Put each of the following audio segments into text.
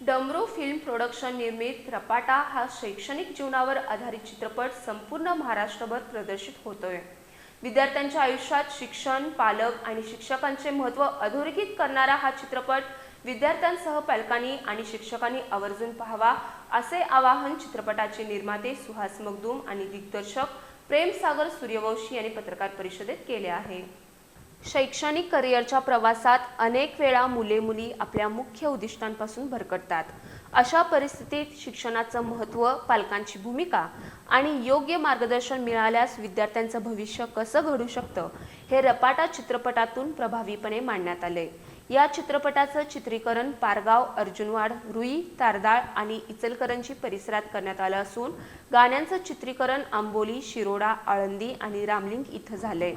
डमरू film production निर्मित रपाटा हा शैक्षणिक जीवनावर आधारित चित्रपट संपूर्ण महाराष्ट्रभर प्रदर्शित होतोय. विद्यार्थ्यांच्या आयुष्यात शिक्षण पालक आणि शिक्षकांचे महत्त्व अधोरेखित करणारा हा चित्रपट विद्यार्थ्यांसह पालकांनी आणि शिक्षकांनी आवर्जून पाहावा असे आवाहन चित्रपटाचे निर्माते सुहास मगदूम आणि दिग्दर्शक प्रेमसागर सूर्यवंशी यांनी पत्रकार परिषदेत केले आहे. शैक्षणिक करिअरच्या प्रवासात अनेक वेळा मुले मुली आपल्या मुख्य उद्दिष्टांपासून भरकटतात. अशा परिस्थितीत शिक्षणाचं महत्त्व पालकांची भूमिका आणि योग्य मार्गदर्शन मिळाल्यास विद्यार्थ्यांचं भविष्य कसं घडू शकतं हे रपाटा चित्रपटातून प्रभावीपणे मांडण्यात आले या चित्रपटाचं चित्रीकरण पारगाव अर्जुनवाड रुई तारदाळ आणि इचलकरंजी परिसरात करण्यात आलं असून गाण्यांचं चित्रीकरण आंबोली शिरोडा आळंदी आणि रामलिंग इथं झालंय.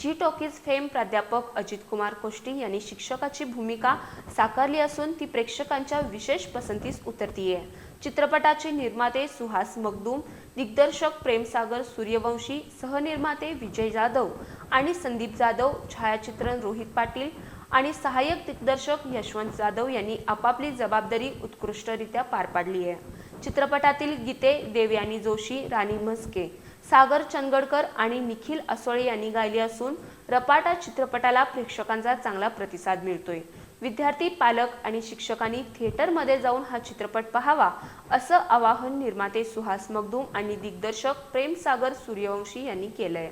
जी टॉकीज फेम प्राध्यापक अजित कुमार कोष्टी यांनी शिक्षकाची भूमिका साकारली असून ती प्रेक्षकांच्या विशेष पसंतीस उतरतीये. चित्रपटाचे निर्माते सुहास मगदूम दिग्दर्शक प्रेमसागर सूर्यवंशी सहनिर्माते विजय जाधव आणि संदीप जाधव छायाचित्रण रोहित पाटील आणि सहाय्यक दिग्दर्शक यशवंत जाधव यांनी आपापली जबाबदारी उत्कृष्टरित्या पार पाडली आहे. चित्रपटातील गीते देवयानी जोशी राणी म्हस्के सागर चंदगडकर आणि निखिल असोळे यांनी गायली असून रपाटा चित्रपटाला प्रेक्षकांचा चांगला प्रतिसाद मिळतोय. विद्यार्थी पालक आणि शिक्षकांनी थिएटरमध्ये जाऊन हा चित्रपट पाहावा असं आवाहन निर्माते सुहास मगदूम आणि दिग्दर्शक प्रेम सागर सूर्यवंशी यांनी केलंय.